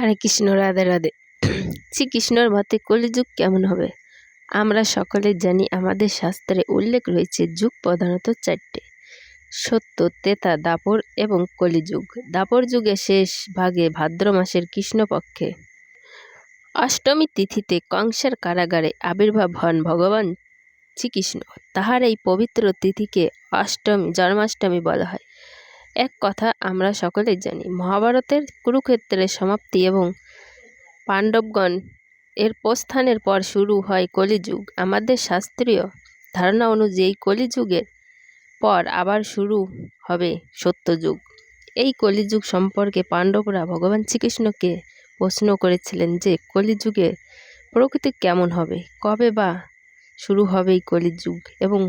হরে কৃষ্ণ, রাধে রাধে। শ্রীকৃষ্ণর মতে কলিযুগ কেমন হবে? আমরা সকলে জানি আমাদের শাস্ত্রে উল্লেখ রয়েছে, যুগ প্রধানত চারটে। সত্য, তেতা, দাপর এবং কলিযুগ। দাপর যুগে শেষ ভাগে ভাদ্র মাসের কৃষ্ণপক্ষে। অষ্টমী তিথিতে কংসের কারাগারে আবির্ভাব হন ভগবান শ্রীকৃষ্ণ। তাহার এই পবিত্র তিথিকে অষ্টমী, জন্মাষ্টমী বলা হয়। এক কথা আমরা সকলেই জানি, মহাভারতের কুরুক্ষেত্রের সমাপ্তি এবং পাণ্ডবগণ এর প্রস্থানের পর শুরু হয় কলিযুগ। আমাদের শাস্ত্রীয় ধারণা অনুযায়ী কলিযুগের পর আবার শুরু হবে সত্যযুগ। এই কলিযুগ সম্পর্কে পাণ্ডবরা ভগবান শ্রীকৃষ্ণকে প্রশ্ন করেছিলেন যে কলিযুগে প্রকৃতি কেমন হবে? কবে বা শুরু হবে এই কলিযুগ? এবং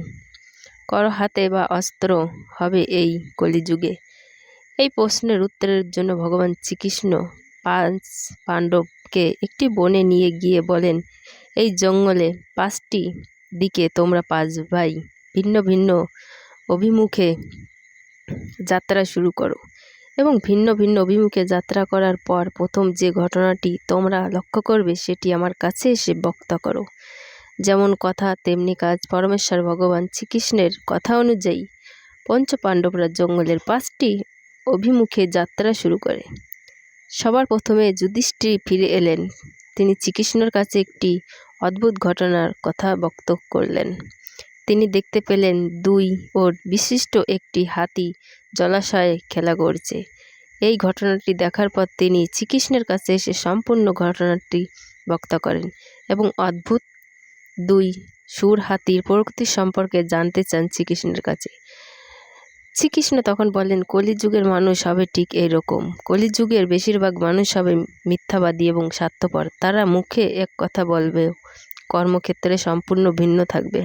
কর হাতে বা অস্ত্র হবে এই কলিযুগে। এই প্রশ্নের উত্তরের জন্য ভগবান শ্রীকৃষ্ণ পাঁচ পাণ্ডবকে একটি বনে নিয়ে গিয়ে বলেন, এই জঙ্গলে পাঁচটি দিকে তোমরা পাঁচ ভাই ভিন্ন ভিন্ন অভিমুখে যাত্রা শুরু করো এবং ভিন্ন ভিন্ন অভিমুখে যাত্রা করার পর প্রথম যে ঘটনাটি তোমরা লক্ষ্য করবে সেটি আমার কাছে এসে বক্তা করো। যেমন কথা, তেমনি কাজ। পরমেশ্বর ভগবান শ্রীকৃষ্ণের কথা অনুযায়ী পঞ্চ পাণ্ডবরা জঙ্গলের পাঁচটি অভিমুখে যাত্রা শুরু করে। সবার প্রথমে যুধিষ্ঠির ফিরে এলেন। তিনি শ্রীকৃষ্ণর কাছে একটি অদ্ভুত ঘটনার কথা বক্ত করলেন। তিনি দেখতে পেলেন দুই ওর বিশিষ্ট একটি হাতি জলাশয়ে খেলা করছে। এই ঘটনাটি দেখার পর তিনি শ্রীকৃষ্ণের কাছে এসে সম্পূর্ণ ঘটনাটি বক্তা করেন এবং অদ্ভুত দুই, সুর হাতির প্রকৃতি সম্পর্কে জানতে চান শ্রীকৃষ্ণের কাছে। শ্রীকৃষ্ণ তখন বলেন কলিযুগের মানুষ হবে ঠিক এরকম কলিযুগের বেশিরভাগ মানুষ হবে মিথ্যাবাদী এবং স্বার্থপর। তারা মুখে এক কথা বলবে, কর্মক্ষেত্রে সম্পূর্ণ ভিন্ন থাকবে।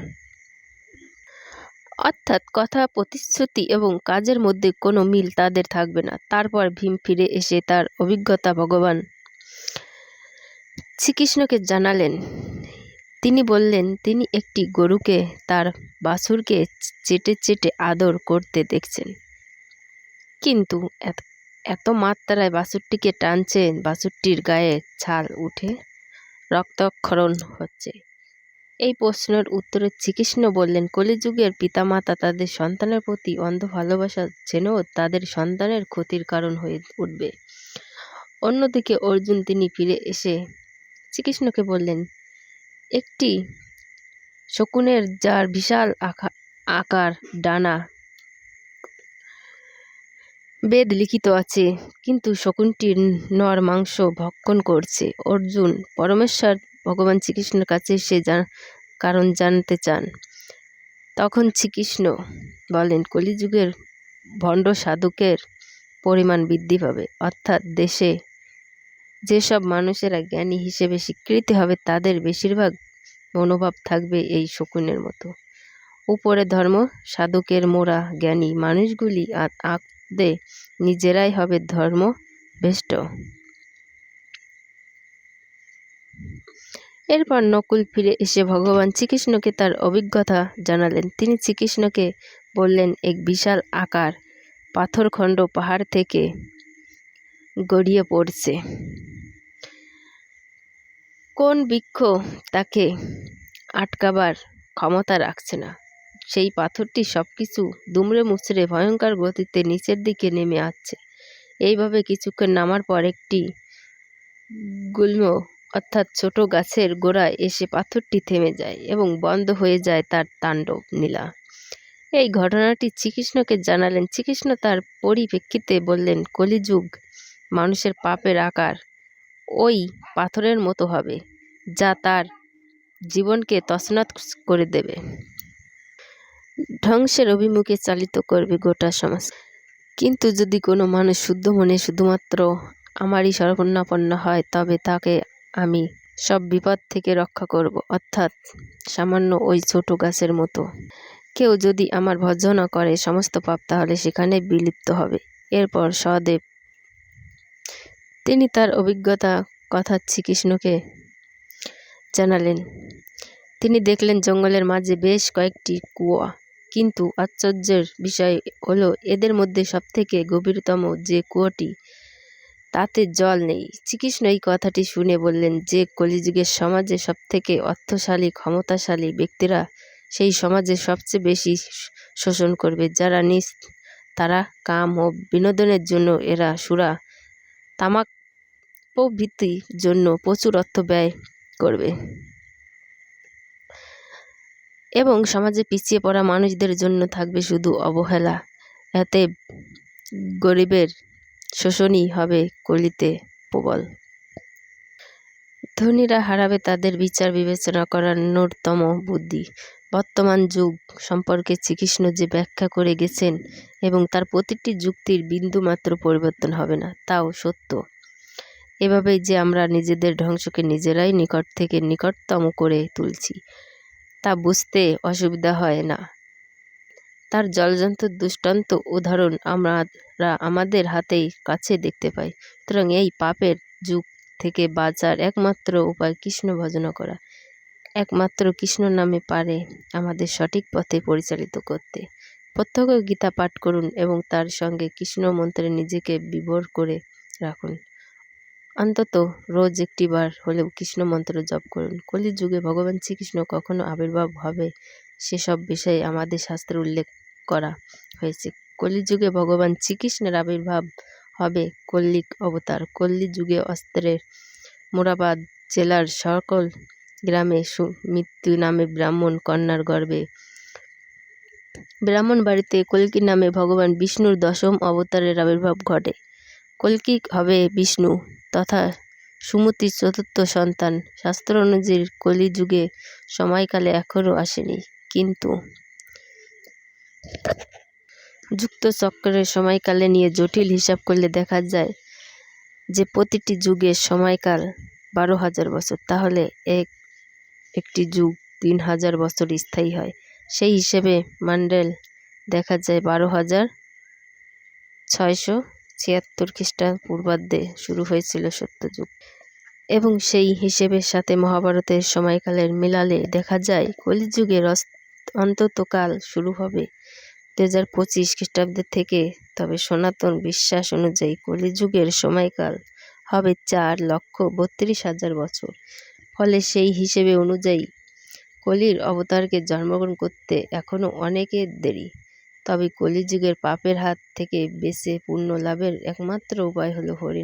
অর্থাৎ কথা, প্রতিশ্রুতি এবং কাজের মধ্যে কোনো মিল তাদের থাকবে না। তারপর ভীম ফিরে এসে তার অভিজ্ঞতা ভগবান শ্রীকৃষ্ণকে জানালেন তিনি বললেন, তিনি একটি গরুকে তার বাছুরকে চেটে চেটে আদর করতে দেখছেন। কিন্তু এত মাত্রায় বাছুরটিকে টানছে, বাছুরটির গায়ে ছাল উঠে রক্তক্ষরণ হচ্ছে। এই প্রশ্নের উত্তরে শ্রীকৃষ্ণ বললেন, কলিযুগের পিতামাতা তাদের সন্তানের প্রতি অন্ধ ভালোবাসা যেন তাদের সন্তানের ক্ষতির কারণ হয়ে উঠবে। অন্যদিকে অর্জুন তিনি ফিরে এসে শ্রীকৃষ্ণকে বললেন একটি শকুনের যার বিশাল আকার, ডানা বেদ লিখিত আছে। কিন্তু শকুনটির নর মাংস ভক্ষণ করছে। অর্জুন, পরমেশ্বর, ভগবান শ্রীকৃষ্ণের কাছে সে কারণ জানতে চান। তখন শ্রীকৃষ্ণ বলেন, কলিযুগের ভণ্ড সাধকের পরিমাণ বৃদ্ধি পাবে। অর্থাৎ দেশে যেসব মানুষেরা জ্ঞানী হিসেবে স্বীকৃতি হবে, তাদের বেশিরভাগ মনোভাব থাকবে এই শকুনের মতো। উপরে ধর্ম, সাধকের মোরা জ্ঞানী মানুষগুলি আঁকতে নিজেরাই হবে ধর্ম বেষ্ট এরপর নকুল ফিরে এসে ভগবান শ্রীকৃষ্ণকে তার অভিজ্ঞতা জানালেন। তিনি শ্রীকৃষ্ণকে বললেন, এক বিশাল আকার পাথরখণ্ড পাহাড় থেকে গড়িয়ে পড়ছে। কোন বৃক্ষ তাকে আটকাবার ক্ষমতা রাখছে না? সেই পাথরটি সব কিছু দুমড়ে মুচড়ে ভয়ঙ্কর গতিতে নিচের দিকে নেমে আসছে। এইভাবে কিছুক্ষণ নামার পর একটি গুল্ম অর্থাৎ ছোট গাছের গোড়ায় এসে পাথরটি থেমে যায় এবং বন্ধ হয়ে যায় তার তাণ্ডব নীলা। এই ঘটনাটি শ্রীকৃষ্ণকে জানালেন। শ্রীকৃষ্ণ তার পরিপ্রেক্ষিতে বললেন, কলিযুগ মানুষের পাপের আকার ওই পাথরের মতো হবে, যা তার জীবনকে তছনছ করে দেবে। ধ্বংসের অভিমুখে চালিত করবে গোটা সমাজ। কিন্তু যদি কোনো মানুষ শুদ্ধ মনে শুধুমাত্র আমারই শরণাপন্ন হয়, তবে তাকে আমি সব বিপদ থেকে রক্ষা করব, অর্থাৎ সামান্য ওই ছোট গাছের মতো। কেউ যদি আমার ভর্জনা করে সমস্ত পাপ, তাহলে সেখানে বিলুপ্ত হবে। এরপর সদেব তিনি তার অভিজ্ঞতা কথা শ্রীকৃষ্ণকে জানালেন। তিনি দেখলেন জঙ্গলের মাঝে বেশ কয়েকটি কুয়া। কিন্তু আশ্চর্যের বিষয় হলো, এদের মধ্যে সবথেকে গভীরতম যে কুয়োটি, তাতে জল নেই। শ্রীকৃষ্ণ এই কথাটি শুনে বললেন, যে কলিযুগের সমাজে সবথেকে অর্থশালী, ক্ষমতাশালী ব্যক্তিরা, সেই সমাজে সবচেয়ে বেশি শোষণ করবে। যারা নিজ, তারা কাম ও বিনোদনের জন্য এরা সুরা তামাক প্রভৃতির জন্য প্রচুর অর্থ ব্যয় করবে। এবং সমাজে পিছিয়ে পড়া মানুষদের জন্য থাকবে শুধু অবহেলা। এতে গরিবের শোষণই হবে কলিতে প্রবল। ধনীরা হারাবে তাদের বিচার বিবেচনা করার ন্যূনতম বুদ্ধি। বর্তমান যুগ সম্পর্কে শ্রীকৃষ্ণ যে ব্যাখ্যা করে গেছেন এবং তার প্রতিটি যুক্তির বিন্দুমাত্র পরিবর্তন হবে না, তাও সত্য। এভাবেই যে আমরা নিজেদের ধ্বংসকে নিজেরাই নিকট থেকে নিকটতম করে তুলছি, তা বুঝতে অসুবিধা হয় না। তার জলজন্ত দুষ্টান্ত উদাহরণ আমরা আমাদের হাতেই কাছে দেখতে পাই। সুতরাং এই পাপের যুগ থেকে বাঁচার একমাত্র উপায় কৃষ্ণ ভজনা করা। একমাত্র কৃষ্ণ নামে পারে আমাদের সঠিক পথে পরিচালিত করতে। প্রত্যক্ষ গীতা পাঠ করুন এবং তার সঙ্গে কৃষ্ণ মন্ত্রে নিজেকে বিভোর করে রাখুন। অন্তত রোজ একটি বার হলেও কৃষ্ণ মন্ত্র জপ করুন। কলির যুগে ভগবান শ্রীকৃষ্ণ কখনো আবির্ভাব হবে সেসব বিষয়ে আমাদের শাস্ত্রে উল্লেখ করা হয়েছে। কলিযুগে ভগবান শ্রীকৃষ্ণের আবির্ভাব হবে কল্লিক অবতার। কল্লিযুগে অস্ত্রের মোরাবাদ জেলার সকল গ্রামে মৃত্যু নামে ব্রাহ্মণ কন্যার গর্বে। ব্রাহ্মণ বাড়িতে কল্কি নামে ভগবান বিষ্ণুর দশম অবতারের আবির্ভাব ঘটে। কল্কি হবে বিষ্ণু তথা সুমতির চতুর্থ সন্তান। শাস্ত্র অনুযায়ী কলিযুগে সময়কালে এখনও আসেনি, কিন্তু যুক্ত চক্রের সময়কালে নিয়ে জটিল হিসাব করলে দেখা যায় যে প্রতিটি যুগের সময়কাল বারো হাজার বছর। তাহলে এক, একটি যুগ তিন হাজার বছর স্থায়ী হয়। সেই হিসেবে মান্ডেল দেখা যায় বারো হাজার ছয়শো ছিয়াত্তর খ্রিস্টপূর্বাব্দে শুরু হয়েছিল সত্যযুগ। এবং সেই হিসেবের সাথে মহাভারতের সময়কালের মিলালে দেখা যায় কলিযুগের অন্ততকাল শুরু হবে দু হাজার পঁচিশ খ্রিস্টাব্দের থেকে, তবে সনাতন বিশ্বাস অনুযায়ী কলিযুগের সময়কাল হবে চার লক্ষ বত্রিশ হাজার বছর। ফলে সেই হিসেবে অনুযায়ী কলির অবতারকে জন্মগ্রহণ করতে এখনও অনেকের দেরি। তবে কলিযুগের পাপের হাত থেকে বেঁচে পূর্ণ লাভের একমাত্র উপায় হলো হরিণ